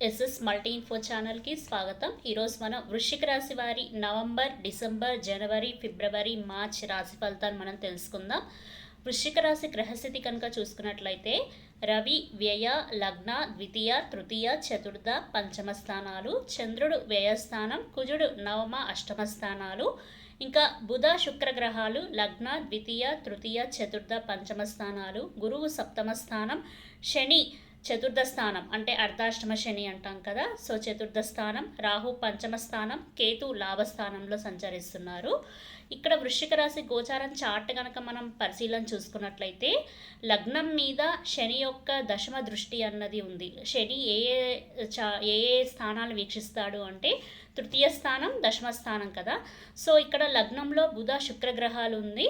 SS multi info ఛానల్కి స్వాగతం. ఈరోజు మనం వృశ్చిక రాశి వారి నవంబర్ డిసెంబర్ జనవరి ఫిబ్రవరి మార్చ్ రాశి ఫలితాన్ని మనం తెలుసుకుందాం. వృశ్చిక రాశి గ్రహస్థితి కనుక చూసుకున్నట్లయితే రవి వ్యయ లగ్న ద్వితీయ తృతీయ చతుర్థ పంచమ స్థానాలు చంద్రుడు వ్యయస్థానం కుజుడు నవమ అష్టమ స్థానాలు ఇంకా బుధ శుక్ర గ్రహాలు లగ్న ద్వితీయ తృతీయ చతుర్థ పంచమ స్థానాలు గురువు సప్తమ స్థానం శని చతుర్థ స్థానం అంటే అర్ధాష్టమ శని అంటాం కదా. సో చతుర్థ స్థానం రాహు పంచమ స్థానం కేతు లాభస్థానంలో సంచరిస్తున్నారు. ఇక్కడ వృశ్చిక రాశి గోచారం చార్ట్ కనుక మనం పరిశీలన చూసుకున్నట్లయితే లగ్నం మీద శని యొక్క దశమ దృష్టి అన్నది ఉంది. శని ఏ ఏ చా ఏ ఏ స్థానాలు వీక్షిస్తాడు అంటే తృతీయ స్థానం దశమ స్థానం కదా. సో ఇక్కడ లగ్నంలో బుధ శుక్ర గ్రహాలు ఉంది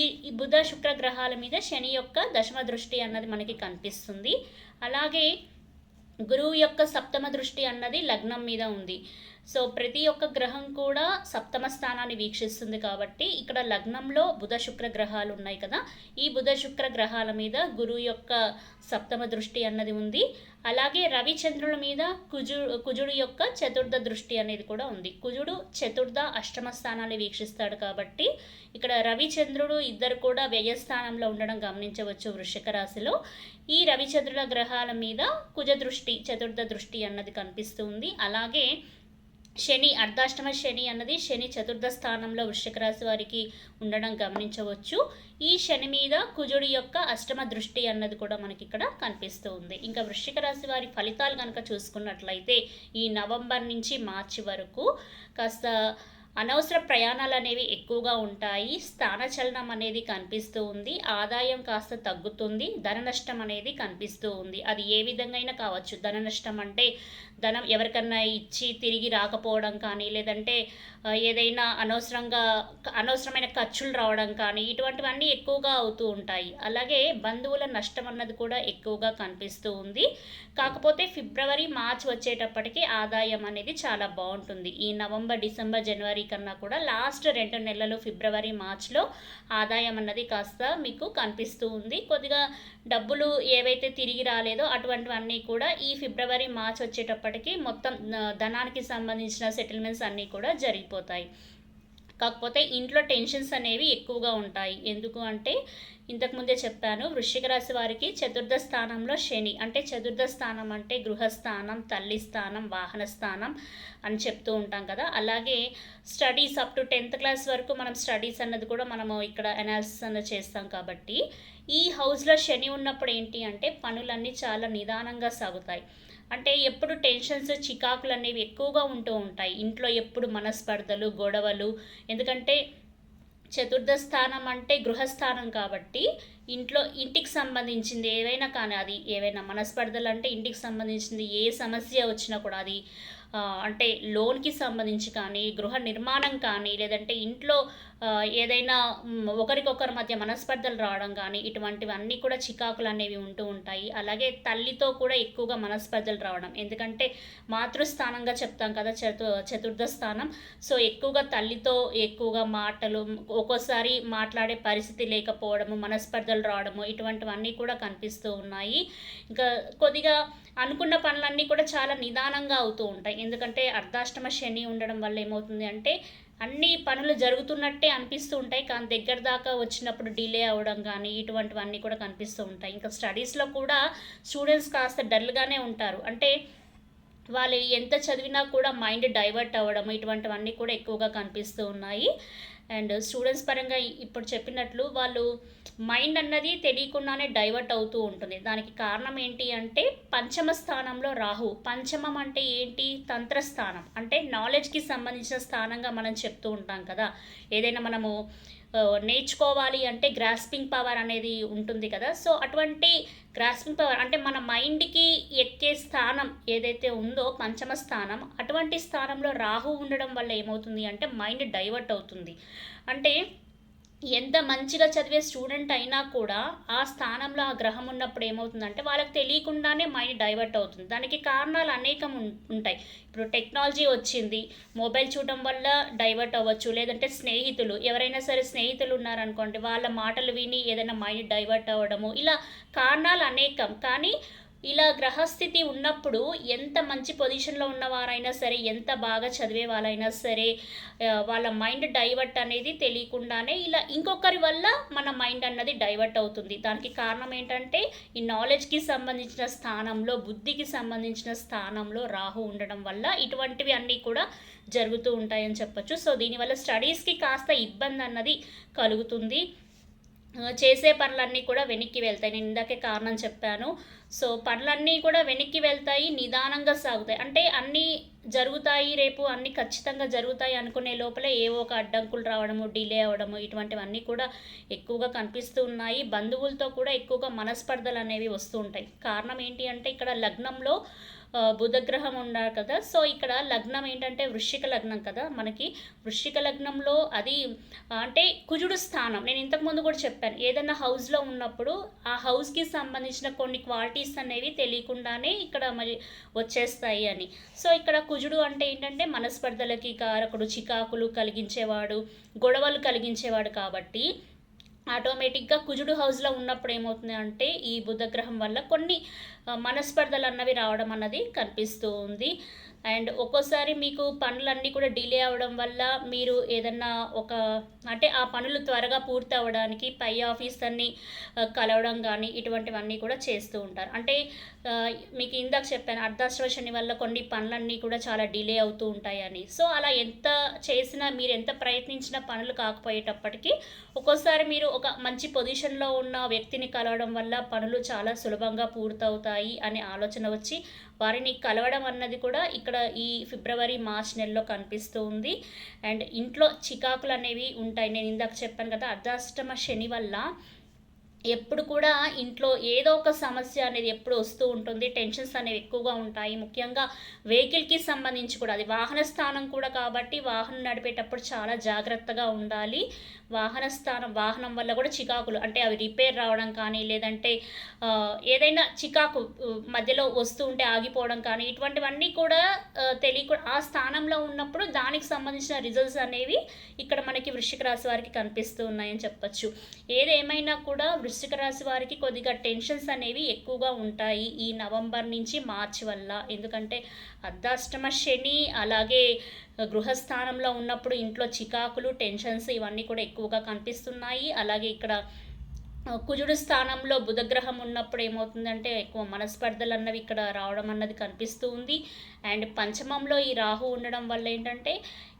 ఈ ఈ బుధ శుక్ర గ్రహాల మీద శని యొక్క దశమ దృష్టి అన్నది మనకి కనిపిస్తుంది. అలాగే గురువు యొక్క సప్తమ దృష్టి అన్నది లగ్నం మీద ఉంది. సో ప్రతి ఒక్క గ్రహం కూడా సప్తమ స్థానాన్ని వీక్షిస్తుంది కాబట్టి ఇక్కడ లగ్నంలో బుధ శుక్ర గ్రహాలు ఉన్నాయి కదా. ఈ బుధ శుక్ర గ్రహాల మీద గురువు యొక్క సప్తమ దృష్టి అన్నది ఉంది. అలాగే రవిచంద్రుల మీద కుజు కుజుడు యొక్క చతుర్థ దృష్టి అనేది కూడా ఉంది. కుజుడు చతుర్థ అష్టమ స్థానాన్ని వీక్షిస్తాడు కాబట్టి ఇక్కడ రవిచంద్రుడు ఇద్దరు కూడా వ్యయస్థానంలో ఉండడం గమనించవచ్చు వృషిక రాశిలో. ఈ రవిచంద్రుల గ్రహాల మీద కుజ దృష్టి చతుర్థ దృష్టి అన్నది కనిపిస్తుంది. అలాగే శని అర్ధాష్టమ శని అన్నది శని చతుర్థ స్థానంలో వృశ్చిక రాశి వారికి ఉండడం గమనించవచ్చు. ఈ శని మీద కుజుడి యొక్క అష్టమ దృష్టి అన్నది కూడా మనకి ఇక్కడ కనిపిస్తూ ఉంది. ఇంకా వృశ్చిక రాశి వారి ఫలితాలు కనుక చూసుకున్నట్లయితే ఈ నవంబర్ నుంచి మార్చి వరకు కాస్త అనవసర ప్రయాణాలు అనేవి ఎక్కువగా ఉంటాయి. స్థానచలనం అనేది కనిపిస్తూ ఉంది. ఆదాయం కాస్త తగ్గుతుంది. ధన నష్టం అనేది కనిపిస్తూ ఉంది. అది ఏ విధంగా అయినా కావచ్చు. ధన నష్టం అంటే ధనం ఎవరికన్నా ఇచ్చి తిరిగి రాకపోవడం కానీ లేదంటే ఏదైనా అనవసరంగా అనవసరమైన ఖర్చులు రావడం కానీ ఇటువంటివన్నీ ఎక్కువగా అవుతూ ఉంటాయి. అలాగే బంధువుల నష్టం అన్నది కూడా ఎక్కువగా కనిపిస్తూ ఉంది. కాకపోతే ఫిబ్రవరి మార్చ్ వచ్చేటప్పటికి ఆదాయం అనేది చాలా బాగుంటుంది. ఈ నవంబర్ డిసెంబర్ జనవరి కన్నా కూడా లాస్ట్ రెండు నెలలు ఫిబ్రవరి మార్చ్లో ఆదాయం అన్నది కాస్త మీకు కనిపిస్తూ ఉంది. కొద్దిగా డబ్బులు ఏవైతే తిరిగి రాలేదో అటువంటివన్నీ కూడా ఈ ఫిబ్రవరి మార్చ్ వచ్చేటప్పటికి మొత్తం ధనానికి సంబంధించిన సెటిల్మెంట్స్ అన్నీ కూడా జరిగిపోతాయి. కాకపోతే ఇంట్లో టెన్షన్స్ అనేవి ఎక్కువగా ఉంటాయి. ఎందుకు అంటే ఇంతకుముందే చెప్పాను వృశ్చిక రాశి వారికి చతుర్థ స్థానంలో శని అంటే చతుర్థ స్థానం అంటే గృహస్థానం తల్లి స్థానం వాహన స్థానం అని చెప్తూ ఉంటాం కదా. అలాగే studies up to tenth class వరకు మనం స్టడీస్ అన్నది కూడా మనము ఇక్కడ అనాలిసిస్ అన్నది చేస్తాం కాబట్టి ఈ హౌస్లో శని ఉన్నప్పుడు ఏంటి అంటే పనులన్నీ చాలా నిదానంగా సాగుతాయి. అంటే ఎప్పుడు టెన్షన్స్ చికాకులు అనేవి ఎక్కువగా ఉంటూ ఉంటాయి. ఇంట్లో ఎప్పుడు మనస్పర్ధలు గొడవలు ఎందుకంటే చతుర్థ స్థానం అంటే గృహస్థానం కాబట్టి ఇంట్లో ఇంటికి సంబంధించింది ఏవైనా కానీ అది ఏవైనా మనస్పర్ధలు అంటే ఇంటికి సంబంధించింది ఏ సమస్య వచ్చినా కూడా అది అంటే లోన్కి సంబంధించి కానీ గృహ నిర్మాణం కానీ లేదంటే ఇంట్లో ఏదైనా ఒకరికొకరి మధ్య మనస్పర్ధలు రావడం కానీ ఇటువంటివన్నీ కూడా చికాకులు అనేవి ఉంటూ ఉంటాయి. అలాగే తల్లితో కూడా ఎక్కువగా మనస్పర్ధలు రావడం. ఎందుకంటే మాతృస్థానంగా చెప్తాం కదా చతు చతుర్థ స్థానం. సో ఎక్కువగా తల్లితో ఎక్కువగా మాటలు ఒక్కోసారి మాట్లాడే పరిస్థితి లేకపోవడము మనస్పర్ధలు రావడము ఇటువంటివన్నీ కూడా కనిపిస్తూ ఉన్నాయి. ఇంకా కొద్దిగా అనుకున్న పనులన్నీ కూడా చాలా నిదానంగా అవుతూ ఉంటాయి. ఎందుకంటే అర్ధాష్టమ శని ఉండడం వల్ల ఏమవుతుంది అంటే అన్ని పనులు జరుగుతున్నట్టే అనిపిస్తూ ఉంటాయి కానీ దగ్గర దాకా వచ్చినప్పుడు డిలే అవ్వడం కానీ ఇటువంటివన్నీ కూడా కనిపిస్తూ ఉంటాయి. ఇంకా స్టడీస్లో కూడా స్టూడెంట్స్ కాస్త డల్గానే ఉంటారు. అంటే వాళ్ళు ఎంత చదివినా కూడా మైండ్ డైవర్ట్ అవ్వడం ఇటువంటివన్నీ కూడా ఎక్కువగా కనిపిస్తూ ఉన్నాయి. అండ్ స్టూడెంట్స్ పరంగా ఇప్పుడు చెప్పినట్లు వాళ్ళు మైండ్ అన్నది తెలియకుండానే డైవర్ట్ అవుతూ ఉంటుంది. దానికి కారణం ఏంటి అంటే పంచమ స్థానంలో రాహు. పంచమం అంటే ఏంటి? తంత్రస్థానం. అంటే నాలెడ్జ్కి సంబంధించిన స్థానంగా మనం చెప్తూ ఉంటాం కదా. ఏదైనా మనము నేర్చుకోవాలి అంటే గ్రాస్పింగ్ పవర్ అనేది ఉంటుంది కదా. సో అటువంటి గ్రాస్పింగ్ పవర్ అంటే మన మైండ్కి ఎక్కే స్థానం ఏదైతే ఉందో పంచమ స్థానం అటువంటి స్థానంలో రాహు ఉండడం వల్ల ఏమవుతుంది అంటే మైండ్ డైవర్ట్ అవుతుంది. అంటే ఎంత మంచిగా చదివే స్టూడెంట్ అయినా కూడా ఆ స్థానంలో ఆ గ్రహం ఉన్నప్పుడు ఏమవుతుందంటే వాళ్ళకి తెలియకుండానే మైండ్ డైవర్ట్ అవుతుంది. దానికి కారణాలు అనేకం ఉంటాయి. ఇప్పుడు టెక్నాలజీ వచ్చింది మొబైల్ చూడడం వల్ల డైవర్ట్ అవ్వచ్చు లేదంటే స్నేహితులు ఎవరైనా సరే స్నేహితులు ఉన్నారనుకోండి వాళ్ళ మాటలు విని ఏదైనా మైండ్ డైవర్ట్ అవ్వడము ఇలా కారణాలు అనేకం. కానీ ఇలా గ్రహస్థితి ఉన్నప్పుడు ఎంత మంచి పొజిషన్లో ఉన్నవారైనా సరే ఎంత బాగా చదివే వాళ్ళైనా సరే వాళ్ళ మైండ్ డైవర్ట్ అనేది తెలియకుండానే ఇలా ఇంకొకరి వల్ల మన మైండ్ అన్నది డైవర్ట్ అవుతుంది. దానికి కారణం ఏంటంటే ఈ నాలెడ్జ్కి సంబంధించిన స్థానంలో బుద్ధికి సంబంధించిన స్థానంలో రాహు ఉండడం వల్ల ఇటువంటివి అన్నీ కూడా జరుగుతూ ఉంటాయని చెప్పొచ్చు. సో దీనివల్ల స్టడీస్కి కాస్త ఇబ్బంది అన్నది కలుగుతుంది. చేసే పనులన్నీ కూడా వెనక్కి వెళ్తాయి. నేను ఇందాకే కారణం చెప్పాను. సో పనులన్నీ కూడా వెనక్కి వెళ్తాయి నిదానంగా సాగుతాయి. అంటే అన్నీ జరుగుతాయి రేపు అన్నీ ఖచ్చితంగా జరుగుతాయి అనుకునే లోపల ఏవో ఒక అడ్డంకులు రావడము డిలే అవ్వడము ఇటువంటివన్నీ కూడా ఎక్కువగా కనిపిస్తూ ఉన్నాయి. బంధువులతో కూడా ఎక్కువగా మనస్పర్ధలు అనేవి వస్తూ ఉంటాయి. కారణం ఏంటి అంటే ఇక్కడ లగ్నంలో బుధగ్రహం ఉన్నారు కదా. సో ఇక్కడ లగ్నం ఏంటంటే వృశ్చిక లగ్నం కదా మనకి. వృశ్చిక లగ్నంలో అది అంటే కుజుడు స్థానం. నేను ఇంతకుముందు కూడా చెప్పాను. ఏదైనా హౌస్లో ఉన్నప్పుడు ఆ హౌస్కి సంబంధించిన కొన్ని క్వాలిటీస్ అనేవి తెలియకుండానే ఇక్కడ మరి వచ్చేస్తాయి అని. సో ఇక్కడ కుజుడు అంటే ఏంటంటే మనస్పర్ధలకి కారకుడు చికాకులు కలిగించేవాడు గొడవలు కలిగించేవాడు కాబట్టి ఆటోమేటిక్గా కుజుడు హౌస్లో ఉన్నప్పుడు ఏమవుతుంది అంటే ఈ బుధగ్రహం వల్ల కొన్ని మనస్పర్ధలు అన్నవి రావడం అన్నది కనిపిస్తూ ఉంది. అండ్ ఒక్కోసారి మీకు పనులన్నీ కూడా డిలే అవ్వడం వల్ల మీరు ఏదన్నా ఒక అంటే ఆ పనులు త్వరగా పూర్తి అవ్వడానికి పై ఆఫీసర్ని కలవడం కానీ ఇటువంటివన్నీ కూడా చేస్తూ ఉంటారు. అంటే మీకు ఇందాక చెప్పాను అర్ధాశ్రవ శని వల్ల కొన్ని పనులన్నీ కూడా చాలా డిలే అవుతూ ఉంటాయని. సో అలా ఎంత చేసినా మీరు ఎంత ప్రయత్నించినా పనులు కాకపోయేటప్పటికీ ఒక్కోసారి మీరు ఒక మంచి పొజిషన్లో ఉన్న వ్యక్తిని కలవడం వల్ల పనులు చాలా సులభంగా పూర్తవుతాయి అనే ఆలోచన వచ్చి వారిని కలవడం అన్నది కూడా ఇక్కడ ఇక్కడ ఈ ఫిబ్రవరి మార్చ్ నెలలో కనిపిస్తూ ఉంది. అండ్ ఇంట్లో చికాకులు అనేవి ఉంటాయి. నేను ఇందాక చెప్పాను కదా అర్ధాష్టమ శని వల్ల ఎప్పుడు కూడా ఇంట్లో ఏదో ఒక సమస్య అనేది ఎప్పుడు వస్తూ ఉంటుంది టెన్షన్స్ అనేవి ఎక్కువగా ఉంటాయి. ముఖ్యంగా వెహికల్కి సంబంధించి కూడా అది వాహన స్థానం కూడా కాబట్టి వాహనం నడిపేటప్పుడు చాలా జాగ్రత్తగా ఉండాలి. వాహన స్థానం వాహనం వల్ల కూడా చికాకులు అంటే అవి రిపేర్ రావడం కానీ లేదంటే ఏదైనా చికాకు మధ్యలో వస్తూ ఉంటే ఆగిపోవడం కానీ ఇటువంటివన్నీ కూడా తెలియకుండా ఆ స్థానంలో ఉన్నప్పుడు దానికి సంబంధించిన రిజల్ట్స్ అనేవి ఇక్కడ మనకి వృషిక రాశి వారికి కనిపిస్తూ ఉన్నాయని చెప్పచ్చు. ఏదేమైనా కూడా వృశ్చిక రాశి వారికి కొద్దిగా టెన్షన్స్ అనేవి ఎక్కువగా ఉంటాయి ఈ నవంబర్ నుంచి మార్చి వల్ల. ఎందుకంటే అర్ధాష్టమ శని అలాగే గృహస్థానంలో ఉన్నప్పుడు ఇంట్లో చికాకులు టెన్షన్స్ ఇవన్నీ కూడా ఎక్కువగా కనిపిస్తున్నాయి. అలాగే ఇక్కడ కుజుడు స్థానంలో బుధగ్రహం ఉన్నప్పుడు ఏమవుతుందంటే ఎక్కువ మనస్పర్ధలు అన్నవి ఇక్కడ రావడం అన్నది కనిపిస్తూ ఉంది. అండ్ పంచమంలో ఈ రాహు ఉండడం వల్ల ఏంటంటే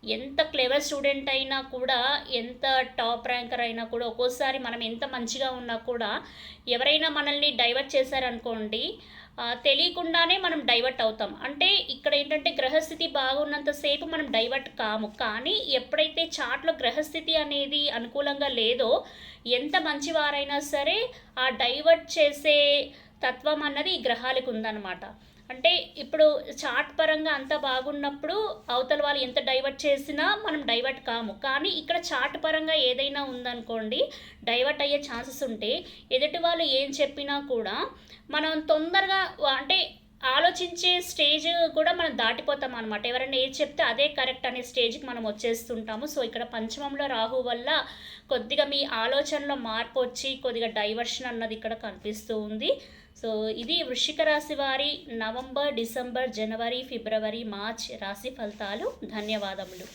ఎంత క్లెవర్ స్టూడెంట్ అయినా కూడా ఎంత టాప్ ర్యాంకర్ అయినా కూడా ఒక్కోసారి మనం ఎంత మంచిగా ఉన్నా కూడా ఎవరైనా మనల్ని డైవర్ట్ చేశారనుకోండి తెలియకుండానే మనం డైవర్ట్ అవుతాం. అంటే ఇక్కడ ఏంటంటే గ్రహస్థితి బాగున్నంతసేపు మనం డైవర్ట్ కాము. కానీ ఎప్పుడైతే చాట్లో గ్రహస్థితి అనేది అనుకూలంగా లేదో ఎంత మంచివారైనా సరే ఆ డైవర్ట్ చేసే తత్వం అన్నది ఈ గ్రహాలకు ఉందన్నమాట. అంటే ఇప్పుడు చాట్ పరంగా అంతా బాగున్నప్పుడు అవతల వాళ్ళు ఎంత డైవర్ట్ చేసినా మనం డైవర్ట్ కాము. కానీ ఇక్కడ చాట్ పరంగా ఏదైనా ఉందనుకోండి డైవర్ట్ అయ్యే ఛాన్సెస్ ఉంటే ఎదుటి వాళ్ళు ఏం చెప్పినా కూడా మనం తొందరగా అంటే ఆలోచించే స్టేజ్ కూడా మనం దాటిపోతాం అనమాట ఎవరైనా ఏది చెప్తే అదే కరెక్ట్ అనే స్టేజ్కి మనం వచ్చేస్తుంటాము. సో ఇక్కడ పంచమంలో రాహు వల్ల కొద్దిగా మీ ఆలోచనలో మార్పు వచ్చి కొద్దిగా డైవర్షన్ అన్నది ఇక్కడ కనిపిస్తూ ఉంది. సో ఇది వృషిక రాశి వారి నవంబర్ డిసెంబర్ జనవరి ఫిబ్రవరి మార్చ్ రాశి ఫలితాలు. ధన్యవాదములు.